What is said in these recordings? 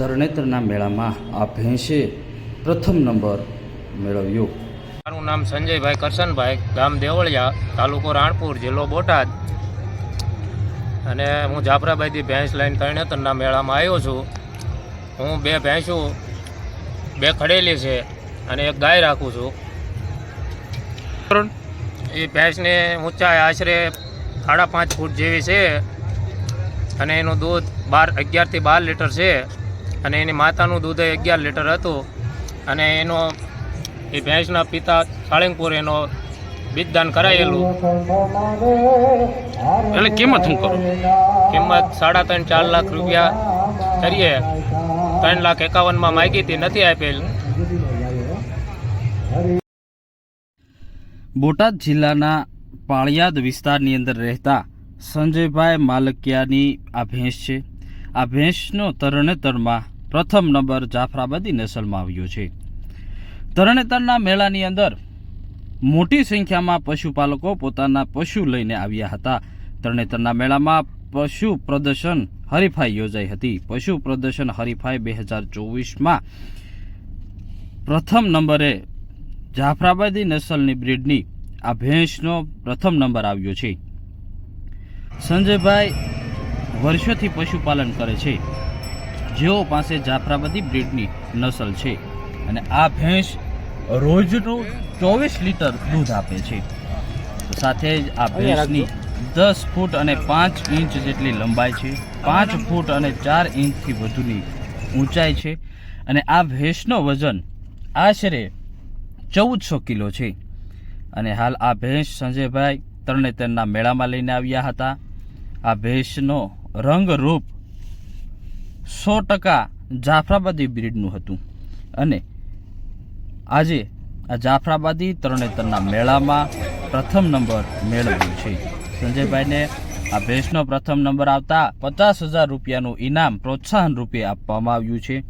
તરણેતરના મેળામાં આ ભેંસે પ્રથમ નંબર મેળવ્યો. મારું નામ સંજયભાઈ કરશનભાઈ, ગામ દેવળિયા, તાલુકો રાણપુર, જિલ્લો બોટાદ. અને હું જાફરાબાઈથી ભેંસ લઈને તરણેતરના મેળામાં આવ્યો છું. હું બે ભેંસું, બે ખડેલી છે અને એક ગાય રાખું છું. એ ભેંસને ઊંચાઈ આશરે સાડા પાંચ ફૂટ જેવી છે અને એનું દૂધ બાર, અગિયારથી બાર લીટર છે. અને એની માતાનું દૂધ અગિયાર લીટર હતું. અને એનો એ ભેંસના પિતા સાળંગપુર એનો બીજદાન કરાયેલું. એટલે કિંમત શું કરો? કિંમત સાડા ત્રણ, ચાર લાખ રૂપિયા કરીએ. ત્રણ લાખ એકાવનમાં માગી હતી, નથી આપેલ. બોટાદ જિલ્લાના પાળિયાદ વિસ્તારની અંદર રહેતા સંજયભાઈ માલકિયાની આ ભેંસ છે. આ ભેંસનો તરણેતરમાં પ્રથમ નંબર જાફરાબાદી નસલમાં આવ્યો છે. તરણેતરના મેળાની અંદર મોટી સંખ્યામાં પશુપાલકો પોતાના પશુ લઈને આવ્યા હતા. તરણેતરના મેળામાં પશુ પ્રદર્શન હરીફાઈ યોજાઈ હતી. પશુ પ્રદર્શન હરીફાઈ બે હજાર ચોવીસમાં પ્રથમ નંબરે જાફરાબાદી નસલની બ્રીડની આ ભેંસનો પ્રથમ નંબર આવ્યો છે. સંજયભાઈ વર્ષોથી પશુપાલન કરે છે. જેઓ પાસે જાફરાબાદી બ્રીડની નસલ છે અને આ ભેંસ રોજનું ચોવીસ લીટર દૂધ આપે છે. સાથે જ આ ભેંસની દસ ફૂટ અને પાંચ ઇંચ જેટલી લંબાઈ છે. પાંચ ફૂટ અને ચાર ઇંચથી વધુની ઊંચાઈ છે અને આ ભેંસનો વજન આશરે ચૌદસો કિલો છે. અને હાલ આ ભેંસ સંજયભાઈ તરણેતરના મેળામાં લઈને આવ્યા હતા. આ ભેંસનો રંગ રૂપ સો ટકા જાફરાબાદી બ્રીડનું હતું. અને આજે આ જાફરાબાદી તરણેતરના મેળામાં પ્રથમ નંબર મેળવ્યું છે. સંજયભાઈને આ ભેંસનો પ્રથમ નંબર આવતા પચાસ હજાર રૂપિયાનું ઇનામ પ્રોત્સાહન રૂપે આપવામાં આવ્યું છે.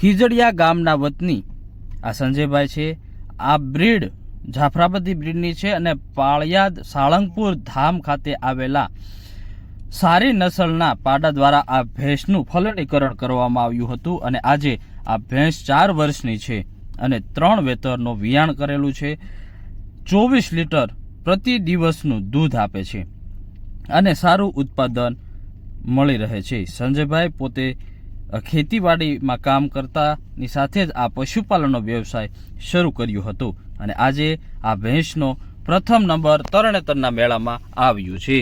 ખીજડિયા ગામના વતની આ સંજયભાઈ છે. આ બ્રીડ જાફરાબાદી બ્રીડની છે અને પાળિયાદ સાળંગપુર ધામ ખાતે આવેલા સારી નસલના પાડા દ્વારા આ ભેંસનું ફલણીકરણ કરવામાં આવ્યું હતું અને આજે આ ભેંસ ચાર વર્ષની છે અને ત્રણ વેતરનો વિયાણ કરેલું છે. ચોવીસ લીટર પ્રતિ દિવસનું દૂધ આપે છે અને સારું ઉત્પાદન મળી રહે છે. સંજયભાઈ પોતે ખેતીવાડીમાં કામ કરતાની સાથે જ આ પશુપાલનનો વ્યવસાય શરૂ કર્યો હતો અને આજે આ ભેંસનો પ્રથમ નંબર તરણેતરના મેળામાં આવ્યું છે.